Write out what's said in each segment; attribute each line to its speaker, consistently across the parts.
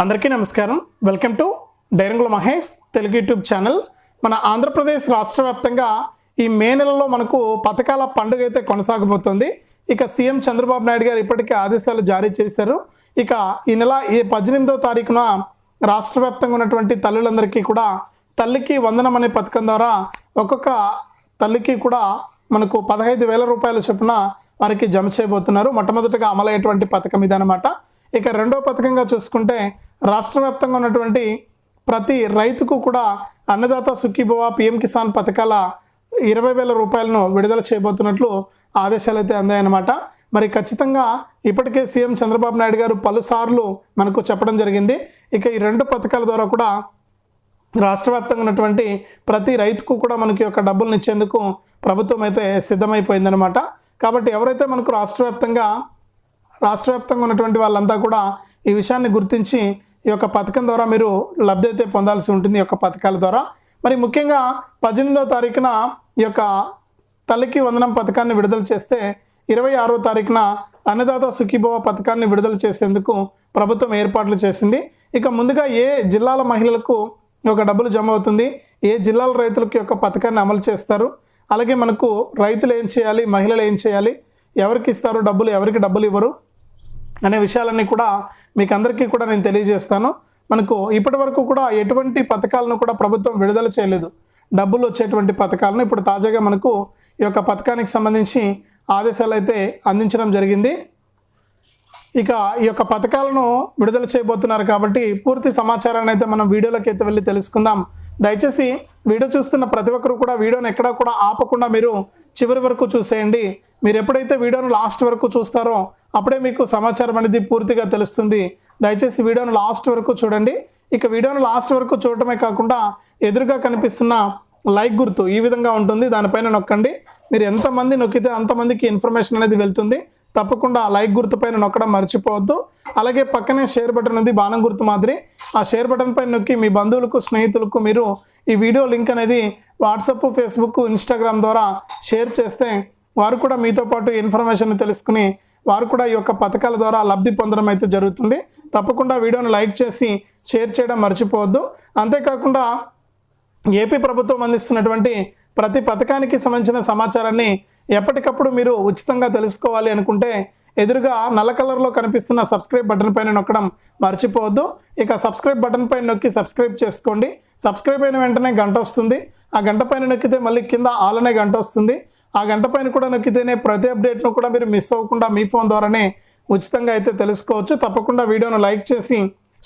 Speaker 1: అందరికీ నమస్కారం. Welcome to డైరంగుల మహేష్ తెలుగు యూట్యూబ్ ఛానల్. మన ఆంధ్రప్రదేశ్ రాష్ట్ర వ్యాప్తంగా ఈ మే నెలలో మనకు పథకాల పండుగ అయితే కొనసాగబోతుంది. ఇక సీఎం చంద్రబాబు నాయుడు గారు ఇప్పటికే ఆదేశాలు జారీ చేశారు. ఇక ఈ నెల ఈ పద్దెనిమిదవ తారీఖున రాష్ట్ర వ్యాప్తంగా ఉన్నటువంటి తల్లులందరికీ కూడా తల్లికి వందనం అనే పథకం ద్వారా ఒక్కొక్క తల్లికి కూడా మనకు పదహైదు వేల రూపాయల చొప్పున వారికి జమ చేయబోతున్నారు. మొట్టమొదటిగా అమలయ్యేటువంటి పథకం ఇదనమాట ఇక రెండో పథకంగా చూసుకుంటే రాష్ట్ర వ్యాప్తంగా ఉన్నటువంటి ప్రతి రైతుకు కూడా అన్నదాత సుఖీభవ పిఎం కిసాన్ పథకాల ఇరవై వేల రూపాయలను విడుదల చేయబోతున్నట్లు ఆదేశాలు అయితే అందాయన్నమాట. మరి ఖచ్చితంగా ఇప్పటికే సీఎం చంద్రబాబు నాయుడు గారు పలుసార్లు మనకు చెప్పడం జరిగింది. ఇక ఈ రెండు పథకాల ద్వారా కూడా రాష్ట్ర వ్యాప్తంగా ఉన్నటువంటి ప్రతి రైతుకు కూడా మనకి యొక్క డబ్బులను ఇచ్చేందుకు ప్రభుత్వం అయితే సిద్ధమైపోయిందనమాట కాబట్టి ఎవరైతే మనకు రాష్ట్ర వ్యాప్తంగా రాష్ట్ర వ్యాప్తంగా ఉన్నటువంటి వాళ్ళంతా కూడా ఈ విషయాన్ని గుర్తించి ఈ యొక్క పథకం ద్వారా మీరు లబ్ధి అయితే పొందాల్సి ఉంటుంది ఈ యొక్క పథకాల ద్వారా. మరి ముఖ్యంగా పద్దెనిమిదో తారీఖున ఈ యొక్క తల్లికి వందనం పథకాన్ని విడుదల చేస్తే ఇరవై ఆరో తారీఖున అన్నదాత సుఖీభవ పథకాన్ని విడుదల చేసేందుకు ప్రభుత్వం ఏర్పాట్లు చేసింది. ఇక ముందుగా ఏ జిల్లాల మహిళలకు ఒక డబ్బులు జమ అవుతుంది? ఏ జిల్లాల రైతులకు యొక్క పథకాన్ని అమలు చేస్తారు? అలాగే మనకు రైతులు ఏం చేయాలి? మహిళలు ఏం చేయాలి? ఎవరికి ఇస్తారు డబ్బులు? ఎవరికి డబ్బులు ఇవ్వరు? అనే విషయాలన్నీ కూడా మీకు అందరికీ కూడా నేను తెలియజేస్తాను. మనకు ఇప్పటి వరకు కూడా ఎటువంటి పథకాలను కూడా ప్రభుత్వం విడుదల చేయలేదు. డబ్బులు వచ్చేటువంటి పథకాలను ఇప్పుడు తాజాగా మనకు ఈ యొక్క పథకానికి సంబంధించి ఆదేశాలు అయితే అందించడం జరిగింది. ఇక ఈ యొక్క పథకాలను విడుదల చేయబోతున్నారు కాబట్టి పూర్తి సమాచారాన్ని అయితే మనం వీడియోలోకి అయితే వెళ్ళి తెలుసుకుందాం. దయచేసి వీడియో చూస్తున్న ప్రతి ఒక్కరు కూడా వీడియోని ఎక్కడా కూడా ఆపకుండా మీరు చివరి వరకు చూసేయండి. మీరు ఎప్పుడైతే వీడియోను లాస్ట్ వరకు చూస్తారో అప్పుడే మీకు సమాచారం అనేది పూర్తిగా తెలుస్తుంది. దయచేసి వీడియోను లాస్ట్ వరకు చూడండి. ఇక వీడియోను లాస్ట్ వరకు చూడటమే కాకుండా ఎదురుగా కనిపిస్తున్న లైక్ గుర్తు ఈ విధంగా ఉంటుంది. దానిపైన నొక్కండి. మీరు ఎంతమంది నొక్కితే అంతమందికి ఇన్ఫర్మేషన్ అనేది వెళ్తుంది. తప్పకుండా ఆ లైక్ గుర్తు పైన నొక్కడం మర్చిపోవద్దు. అలాగే పక్కనే షేర్ బటన్ ఉంది బాణం గుర్తు మాదిరి. ఆ షేర్ బటన్ పైన నొక్కి మీ బంధువులకు స్నేహితులకు మీరు ఈ వీడియో లింక్ అనేది వాట్సాప్ ఫేస్బుక్ ఇన్స్టాగ్రామ్ ద్వారా షేర్ చేస్తే వారు కూడా మీతో పాటు ఇన్ఫర్మేషన్ తెలుసుకుని వారు కూడా ఈ యొక్క పథకాల ద్వారా లబ్ధి పొందడం అయితే జరుగుతుంది. తప్పకుండా వీడియోను లైక్ చేసి షేర్ చేయడం మర్చిపోవద్దు. అంతేకాకుండా ఏపీ ప్రభుత్వం అందిస్తున్నటువంటి ప్రతి పథకానికి సంబంధించిన సమాచారాన్ని ఎప్పటికప్పుడు మీరు ఉచితంగా తెలుసుకోవాలి అనుకుంటే ఎదురుగా నల్ల కలర్లో కనిపిస్తున్న సబ్స్క్రైబ్ బటన్ పైన నొక్కడం మర్చిపోవద్దు. ఇక సబ్స్క్రైబ్ బటన్ పైన నొక్కి సబ్స్క్రైబ్ చేసుకోండి. సబ్స్క్రైబ్ అయిన వెంటనే గంట వస్తుంది. ఆ గంట పైన నొక్కితే మళ్ళీ కింద ఆలనే గంట వస్తుంది. ఆ గంట పైన కూడా నొక్కితేనే ప్రతి అప్డేట్ను కూడా మీరు మిస్ అవ్వకుండా మీ ఫోన్ ద్వారానే ఉచితంగా అయితే తెలుసుకోవచ్చు. తప్పకుండా వీడియోను లైక్ చేసి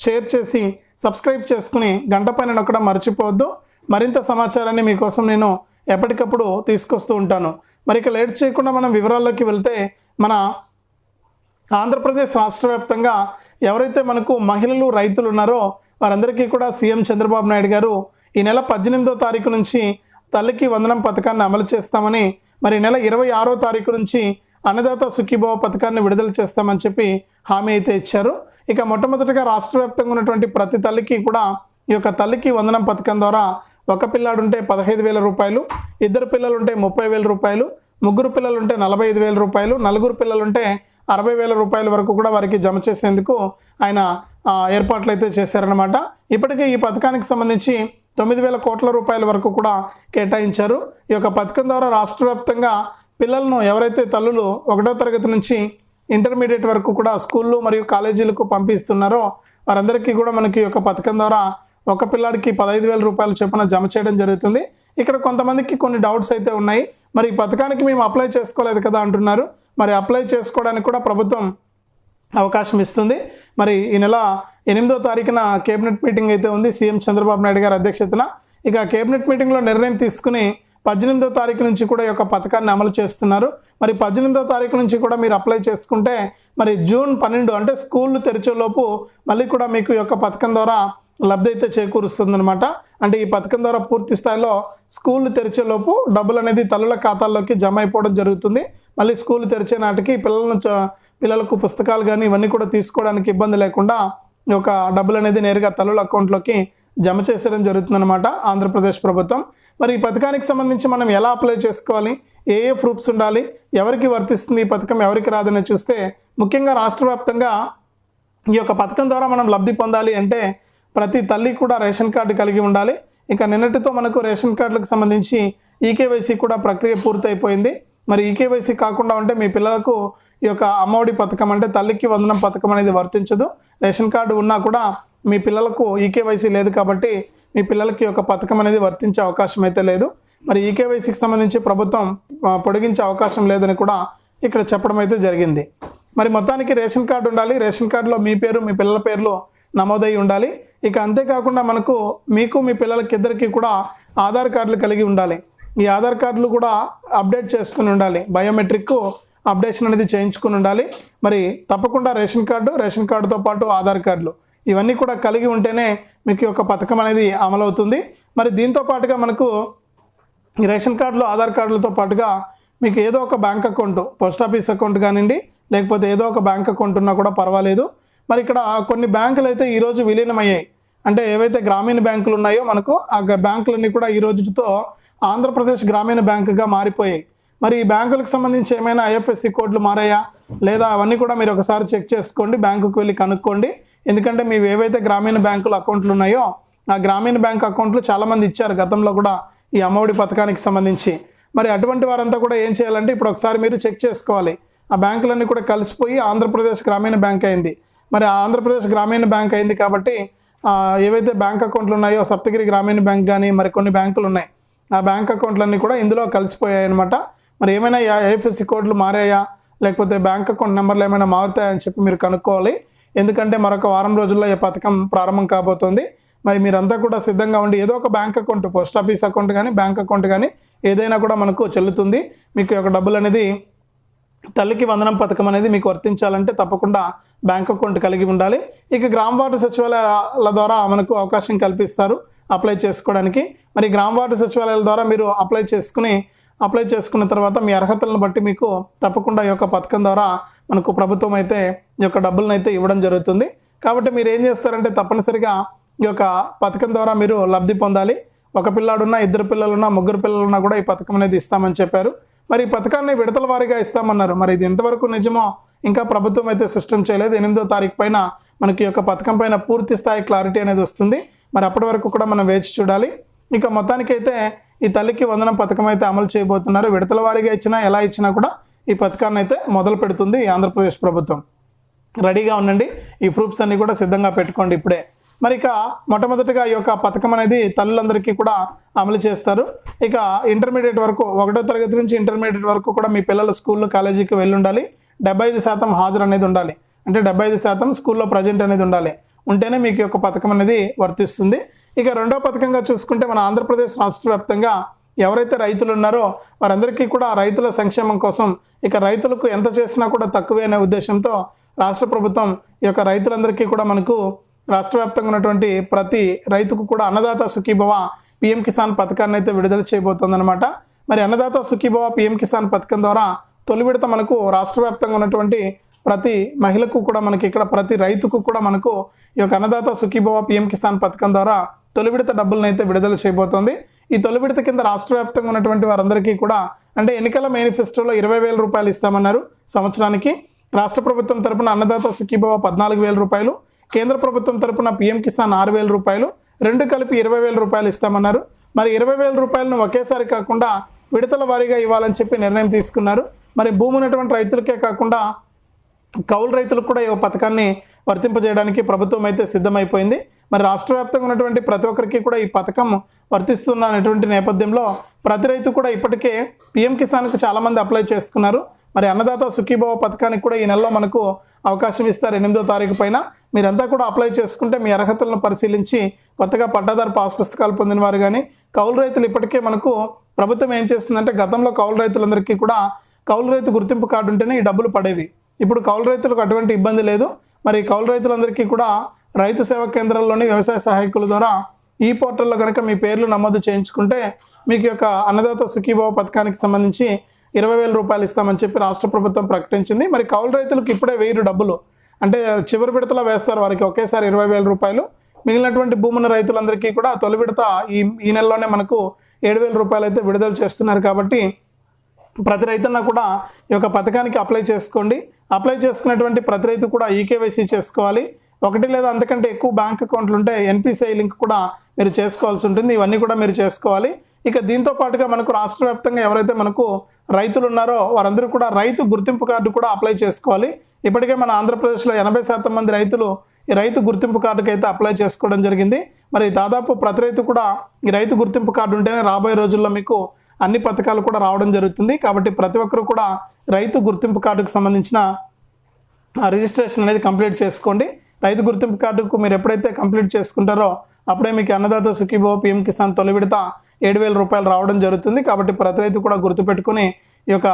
Speaker 1: షేర్ చేసి సబ్స్క్రైబ్ చేసుకుని గంట పైన నొక్కడం మర్చిపోవద్దు. మరింత సమాచారాన్ని మీకోసం నేను ఎప్పటికప్పుడు తీసుకొస్తూ ఉంటాను. మరి ఇక లేట్ చేయకుండా మనం వివరాల్లోకి వెళ్తే మన ఆంధ్రప్రదేశ్ రాష్ట్ర వ్యాప్తంగా ఎవరైతే మనకు మహిళలు రైతులు ఉన్నారో వారందరికీ కూడా సీఎం చంద్రబాబు నాయుడు గారు ఈ నెల పద్దెనిమిదో తారీఖు నుంచి తల్లికి వందనం పథకాన్ని అమలు చేస్తామని మరి నెల ఇరవై ఆరో తారీఖు నుంచి అన్నదాత సుఖీభవ పథకాన్ని విడుదల చేస్తామని చెప్పి హామీ అయితే ఇచ్చారు. ఇక మొట్టమొదటిగా రాష్ట్ర వ్యాప్తంగా ఉన్నటువంటి ప్రతి తల్లికి కూడా ఈ యొక్క తల్లికి వందనం పథకం ద్వారా ఒక పిల్లాడు ఉంటే పదహైదు వేల రూపాయలు ఇద్దరు పిల్లలు ఉంటే ముప్పై వేల రూపాయలు ముగ్గురు పిల్లలు ఉంటే నలభై ఐదు వేల రూపాయలు నలుగురు పిల్లలు ఉంటే అరవై వేల రూపాయల వరకు కూడా వారికి జమ చేసేందుకు ఆయన ఏర్పాట్లు అయితే చేశారనమాట ఇప్పటికే ఈ పథకానికి సంబంధించి తొమ్మిది వేల కోట్ల రూపాయల వరకు కూడా కేటాయించారు. ఈ యొక్క పథకం ద్వారా రాష్ట్ర వ్యాప్తంగా పిల్లలను ఎవరైతే తల్లులు ఒకటో తరగతి నుంచి ఇంటర్మీడియట్ వరకు కూడా స్కూళ్ళు మరియు కాలేజీలకు పంపిస్తున్నారో వారందరికీ కూడా మనకి ఈ యొక్క పథకం ద్వారా ఒక పిల్లాడికి పదహైదు వేల రూపాయల చొప్పున జమ చేయడం జరుగుతుంది. ఇక్కడ కొంతమందికి కొన్ని డౌట్స్ అయితే ఉన్నాయి. మరి ఈ పథకానికి మేము అప్లై చేసుకోలేదు కదా అంటున్నారు. మరి అప్లై చేసుకోవడానికి కూడా ప్రభుత్వం అవకాశం ఇస్తుంది. మరి ఈ నెల ఎనిమిదో తారీఖున కేబినెట్ మీటింగ్ అయితే ఉంది. సీఎం చంద్రబాబు నాయుడు గారి అధ్యక్షతన. ఇక కేబినెట్ మీటింగ్లో నిర్ణయం తీసుకుని పద్దెనిమిదో తారీఖు నుంచి కూడా ఈ యొక్క పథకాన్ని అమలు చేస్తున్నారు. మరి పద్దెనిమిదో తారీఖు నుంచి కూడా మీరు అప్లై చేసుకుంటే మరి జూన్ పన్నెండు అంటే స్కూళ్ళు తెరిచేలోపు మళ్ళీ కూడా మీకు ఈ యొక్క పథకం ద్వారా లబ్ధి అయితే చేకూరుస్తుందనమాట అంటే ఈ పథకం ద్వారా పూర్తి స్థాయిలో స్కూళ్ళు తెరిచేలోపు డబ్బులు అనేది తల్లుల ఖాతాల్లోకి జమ అయిపోవడం జరుగుతుంది. మళ్ళీ స్కూల్ తెరిచే నాటికి పిల్లలను పిల్లలకు పుస్తకాలు కానీ ఇవన్నీ కూడా తీసుకోవడానికి ఇబ్బంది లేకుండా ఈ యొక్క డబ్బులు అనేది నేరుగా తల్లుల అకౌంట్లోకి జమ చేసేయడం జరుగుతుందన్నమాట ఆంధ్రప్రదేశ్ ప్రభుత్వం. మరి ఈ పథకానికి సంబంధించి మనం ఎలా అప్లై చేసుకోవాలి? ఏ ఏ ప్రూఫ్స్ ఉండాలి? ఎవరికి వర్తిస్తుంది ఈ పథకం? ఎవరికి రాదని చూస్తే ముఖ్యంగా రాష్ట్ర వ్యాప్తంగా ఈ యొక్క పథకం ద్వారా మనం లబ్ధి పొందాలి అంటే ప్రతి తల్లి కూడా రేషన్ కార్డు కలిగి ఉండాలి. ఇక నిన్నటితో మనకు రేషన్ కార్డులకు సంబంధించి ఈకేవైసీ కూడా ప్రక్రియ పూర్తయిపోయింది. మరి ఈకేవైసీ కాకుండా ఉంటే మీ పిల్లలకు ఈ యొక్క అమ్మఒడి పథకం అంటే తల్లికి వందనం పథకం అనేది వర్తించదు. రేషన్ కార్డు ఉన్నా కూడా మీ పిల్లలకు ఈకేవైసీ లేదు కాబట్టి మీ పిల్లలకి ఒక యొక్క పథకం అనేది వర్తించే అవకాశం అయితే లేదు. మరి ఈకేవైసీకి సంబంధించి ప్రభుత్వం పొడిగించే అవకాశం లేదని కూడా ఇక్కడ చెప్పడం అయితే జరిగింది. మరి మొత్తానికి రేషన్ కార్డు ఉండాలి. రేషన్ కార్డులో మీ పేరు మీ పిల్లల పేర్లు నమోదై ఉండాలి. ఇక అంతేకాకుండా మనకు మీకు మీ పిల్లలకి ఇద్దరికి కూడా ఆధార్ కార్డులు కలిగి ఉండాలి. ఈ ఆధార్ కార్డులు కూడా అప్డేట్ చేసుకుని ఉండాలి. బయోమెట్రిక్ అప్డేషన్ అనేది చేయించుకుని ఉండాలి. మరి తప్పకుండా రేషన్ కార్డు రేషన్ కార్డుతో పాటు ఆధార్ కార్డులు ఇవన్నీ కూడా కలిగి ఉంటేనే మీకు యొక్క పథకం అనేది అమలవుతుంది. మరి దీంతో పాటుగా మనకు రేషన్ కార్డులు ఆధార్ కార్డులతో పాటుగా మీకు ఏదో ఒక bank account post office account కానివ్వండి లేకపోతే ఏదో ఒక బ్యాంక్ అకౌంట్ ఉన్నా కూడా పర్వాలేదు. మరి ఇక్కడ కొన్ని బ్యాంకులు అయితే ఈరోజు విలీనమయ్యాయి. అంటే ఏవైతే గ్రామీణ బ్యాంకులు ఉన్నాయో మనకు ఆ బ్యాంకులన్నీ కూడా ఈ రోజుతో ఆంధ్రప్రదేశ్ గ్రామీణ బ్యాంకుగా మారిపోయాయి. మరి ఈ బ్యాంకులకు సంబంధించి ఏమైనా ఐఎఫ్ఎస్సి కోడ్లు మారాయా? లేదా అవన్నీ కూడా మీరు ఒకసారి చెక్ చేసుకోండి బ్యాంకుకు వెళ్ళి కనుక్కోండి. ఎందుకంటే మీ ఏవైతే గ్రామీణ బ్యాంకుల అకౌంట్లు ఉన్నాయో ఆ గ్రామీణ బ్యాంక్ అకౌంట్లు చాలామంది ఇచ్చారు గతంలో కూడా ఈ అమ్మఒడి పథకానికి సంబంధించి. మరి అటువంటి వారంతా కూడా ఏం చేయాలంటే ఇప్పుడు ఒకసారి మీరు చెక్ చేసుకోవాలి. ఆ బ్యాంకులన్నీ కూడా కలిసిపోయి ఆంధ్రప్రదేశ్ గ్రామీణ బ్యాంక్ అయింది. మరి ఆంధ్రప్రదేశ్ గ్రామీణ బ్యాంక్ అయింది కాబట్టి ఏవైతే బ్యాంక్ అకౌంట్లు ఉన్నాయో సప్తగిరి గ్రామీణ బ్యాంక్ కానీ మరి కొన్ని బ్యాంకులు ఉన్నాయి. ఆ బ్యాంక్ అకౌంట్లన్నీ కూడా ఇందులో కలిసిపోయాయి అనమాట మరి ఏమైనా ఐఎఫ్ఎస్సి కోడ్లు మారాయా? లేకపోతే బ్యాంక్ అకౌంట్ నెంబర్లు ఏమైనా మారుతాయని చెప్పి మీరు కనుక్కోవాలి. ఎందుకంటే మరొక వారం రోజుల్లో ఈ పథకం ప్రారంభం కాబోతోంది. మరి మీరంతా కూడా సిద్ధంగా ఉండి ఏదో ఒక bank account post office account కానీ బ్యాంక్ అకౌంట్ కానీ ఏదైనా కూడా మనకు చెల్లుతుంది. మీకు యొక్క డబ్బులు అనేది తల్లికి వందనం పథకం అనేది మీకు వర్తించాలంటే తప్పకుండా బ్యాంక్ అకౌంట్ కలిగి ఉండాలి. ఇక గ్రామ వార్డు సచివాలయాల ద్వారా మనకు అవకాశం కల్పిస్తారు అప్లై చేసుకోవడానికి. మరి గ్రామ వార్డు సచివాలయాల ద్వారా మీరు అప్లై చేసుకుని అప్లై చేసుకున్న తర్వాత మీ అర్హతలను బట్టి మీకు తప్పకుండా ఈ యొక్క పథకం ద్వారా మనకు ప్రభుత్వం అయితే ఈ యొక్క డబ్బులను అయితే ఇవ్వడం జరుగుతుంది. కాబట్టి మీరు ఏం చేస్తారంటే తప్పనిసరిగా ఈ యొక్క పథకం ద్వారా మీరు లబ్ధి పొందాలి. ఒక పిల్లాడున్నా ఇద్దరు పిల్లలున్నా ముగ్గురు పిల్లలున్నా కూడా ఈ పథకం అనేది ఇస్తామని చెప్పారు. మరి ఈ పథకాన్ని విడతల వారీగా ఇస్తామన్నారు. మరి ఇది ఎంతవరకు నిజమో ఇంకా ప్రభుత్వం అయితే సిస్టమ్ చేయలేదు. ఎనిమిదో తారీఖు పైన మనకి యొక్క పథకం పైన పూర్తి స్థాయి క్లారిటీ అనేది వస్తుంది. మరి అప్పటి వరకు కూడా మనం వేచి చూడాలి. ఇక మొత్తానికైతే ఈ తల్లికి వందనం పథకం అయితే అమలు చేయబోతున్నారు. విడతల వారీగా ఇచ్చినా ఎలా ఇచ్చినా కూడా ఈ పథకాన్ని అయితే మొదలు పెడుతుంది ఈ ఆంధ్రప్రదేశ్ ప్రభుత్వం. రెడీగా ఉండండి. ఈ ప్రూఫ్స్ అన్నీ కూడా సిద్ధంగా పెట్టుకోండి ఇప్పుడే. మరి ఇక మొట్టమొదటిగా ఈ యొక్క పథకం అనేది తల్లులందరికీ కూడా అమలు చేస్తారు. ఇక ఇంటర్మీడియట్ వరకు ఒకటో తరగతి నుంచి ఇంటర్మీడియట్ వరకు కూడా మీ పిల్లలు స్కూల్లో కాలేజీకి వెళ్ళి ఉండాలి డెబ్బై ఐదు శాతం హాజరు అనేది ఉండాలి. అంటే డెబ్బై ఐదు శాతం స్కూల్లో ప్రజెంట్ అనేది ఉండాలి. ఉంటేనే మీకు యొక్క పథకం అనేది వర్తిస్తుంది. ఇక రెండో పథకంగా చూసుకుంటే మన ఆంధ్రప్రదేశ్ రాష్ట్ర వ్యాప్తంగా ఎవరైతే రైతులు ఉన్నారో వారందరికీ కూడా రైతుల సంక్షేమం కోసం ఇక రైతులకు ఎంత చేసినా కూడా తక్కువే అనే ఉద్దేశంతో రాష్ట్ర ప్రభుత్వం ఈ యొక్క రైతులందరికీ కూడా మనకు రాష్ట్ర వ్యాప్తంగా ఉన్నటువంటి ప్రతి రైతుకు కూడా అన్నదాత సుఖీభవ పిఎం కిసాన్ పథకాన్ని అయితే విడుదల చేయబోతోందనమాట మరి అన్నదాత సుఖీభవ పిఎం కిసాన్ పథకం ద్వారా తొలి విడత మనకు రాష్ట్ర వ్యాప్తంగా ఉన్నటువంటి ప్రతి మహిళకు కూడా మనకి ఇక్కడ ప్రతి రైతుకు కూడా మనకు ఈ యొక్క అన్నదాత సుఖీభవ పిఎం కిసాన్ పథకం ద్వారా తొలి విడత డబ్బులను అయితే విడుదల చేయబోతోంది. ఈ తొలి విడత కింద రాష్ట్ర వ్యాప్తంగా ఉన్నటువంటి వారందరికీ కూడా అంటే ఎన్నికల మేనిఫెస్టోలో ఇరవై వేల రూపాయలు ఇస్తామన్నారు సంవత్సరానికి. రాష్ట్ర ప్రభుత్వం తరపున అన్నదాత సుఖీభవ పద్నాలుగు వేల రూపాయలు కేంద్ర ప్రభుత్వం తరపున పిఎం కిసాన్ ఆరు వేల రూపాయలు రెండు కలిపి ఇరవై వేల రూపాయలు ఇస్తామన్నారు. మరి ఇరవై వేల రూపాయలను ఒకేసారి కాకుండా విడతల వారీగా ఇవ్వాలని చెప్పి నిర్ణయం తీసుకున్నారు. మరి భూమి ఉన్నటువంటి రైతులకే కాకుండా కౌలు రైతులకు కూడా ఈ పథకాన్ని వర్తింపజేయడానికి ప్రభుత్వం అయితే సిద్ధమైపోయింది. మరి రాష్ట్ర వ్యాప్తంగా ఉన్నటువంటి ప్రతి ఒక్కరికి కూడా ఈ పథకం వర్తిస్తున్న అనేటువంటి నేపథ్యంలో ప్రతి రైతు కూడా ఇప్పటికే పిఎం కిసాన్కు చాలామంది అప్లై చేసుకున్నారు. మరి అన్నదాత సుఖీభవ పథకానికి కూడా ఈ నెలలో మనకు అవకాశం ఇస్తారు ఎనిమిదో తారీఖు పైన. మీరంతా కూడా అప్లై చేసుకుంటే మీ అర్హతలను పరిశీలించి కొత్తగా పట్టాదారు పాస్ పుస్తకాలు పొందిన వారు కానీ కౌలు రైతులు ఇప్పటికే మనకు ప్రభుత్వం ఏం చేస్తుందంటే గతంలో కౌలు రైతులందరికీ కూడా కౌలు రైతు గుర్తింపు కార్డు ఉంటేనే ఈ డబ్బులు పడేవి. ఇప్పుడు కౌలు రైతులకు అటువంటి ఇబ్బంది లేదు. మరి కౌలు రైతులందరికీ కూడా రైతు సేవా కేంద్రాల్లోని వ్యవసాయ సహాయకుల ద్వారా ఈ పోర్టల్లో కనుక మీ పేర్లు నమోదు చేయించుకుంటే మీకు యొక్క అన్నదాత సుఖీభావ పథకానికి సంబంధించి ఇరవై వేల రూపాయలు ఇస్తామని చెప్పి రాష్ట్ర ప్రభుత్వం ప్రకటించింది. మరి కౌలు రైతులకు ఇప్పుడే వెయ్యి డబ్బులు. అంటే చివరి విడతలో వేస్తారు వారికి ఒకేసారి ఇరవై వేల రూపాయలు. మిగిలినటువంటి భూమున్న రైతులందరికీ కూడా తొలి విడత ఈ ఈ నెలలోనే మనకు ఏడు వేల రూపాయలు అయితే విడుదల చేస్తున్నారు కాబట్టి ప్రతి రైతున్నా కూడా ఈ యొక్క పథకానికి అప్లై చేసుకోండి. అప్లై చేసుకున్నటువంటి ప్రతి రైతు కూడా ఈకేవైసీ చేసుకోవాలి. ఒకటి లేదా అంతకంటే ఎక్కువ బ్యాంక్ అకౌంట్లు ఉంటే ఎన్పిసిఐ లింక్ కూడా మీరు చేసుకోవాల్సి ఉంటుంది. ఇవన్నీ కూడా మీరు చేసుకోవాలి. ఇక దీంతో పాటుగా మనకు రాష్ట్ర వ్యాప్తంగా ఎవరైతే మనకు రైతులు ఉన్నారో వారందరూ కూడా రైతు గుర్తింపు కార్డు కూడా అప్లై చేసుకోవాలి. ఇప్పటికే మన ఆంధ్రప్రదేశ్లో ఎనభై శాతం మంది రైతులు ఈ రైతు గుర్తింపు కార్డుకి అయితే అప్లై చేసుకోవడం జరిగింది. మరి దాదాపు ప్రతి రైతు కూడా ఈ రైతు గుర్తింపు కార్డు ఉంటేనే రాబోయే రోజుల్లో మీకు అన్ని పథకాలు కూడా రావడం జరుగుతుంది. కాబట్టి ప్రతి ఒక్కరు కూడా రైతు గుర్తింపు కార్డుకు సంబంధించిన రిజిస్ట్రేషన్ అనేది కంప్లీట్ చేసుకోండి. రైతు గుర్తింపు కార్డుకు మీరు ఎప్పుడైతే కంప్లీట్ చేసుకుంటారో అప్పుడే మీకు అన్నదాత సుఖీభో పిఎం కిసాన్ తొలి విడత ఏడు వేల రూపాయలు రావడం జరుగుతుంది. కాబట్టి ప్రతి రైతు కూడా గుర్తుపెట్టుకుని ఈ యొక్క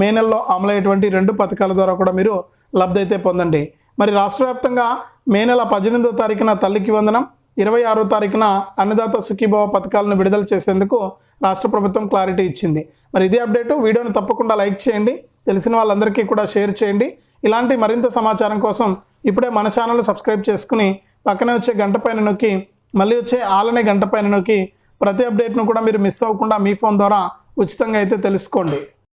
Speaker 1: మే నెలలో అమలయ్యేటువంటి రెండు పథకాల ద్వారా కూడా మీరు లబ్ధి అయితే పొందండి. మరి రాష్ట్ర వ్యాప్తంగా మే నెల పద్దెనిమిదో తారీఖున తల్లికి వందనం ఇరవై ఆరో తారీఖున అన్నదాత సుఖీభవ పథకాలను విడుదల చేసేందుకు రాష్ట్ర ప్రభుత్వం క్లారిటీ ఇచ్చింది. మరి ఇదే అప్డేటు వీడియోను తప్పకుండా లైక్ చేయండి. తెలిసిన వాళ్ళందరికీ కూడా షేర్ చేయండి. ఇలాంటి మరింత సమాచారం కోసం ఇప్పుడే మన ఛానల్ సబ్స్క్రైబ్ చేసుకుని పక్కనే వచ్చే గంట పైన నొక్కి మళ్ళీ వచ్చే ఆలనే గంట పైన నొక్కి ప్రతి అప్డేట్ను కూడా మీరు మిస్ అవ్వకుండా మీ ఫోన్ ద్వారా ఉచితంగా అయితే తెలుసుకోండి.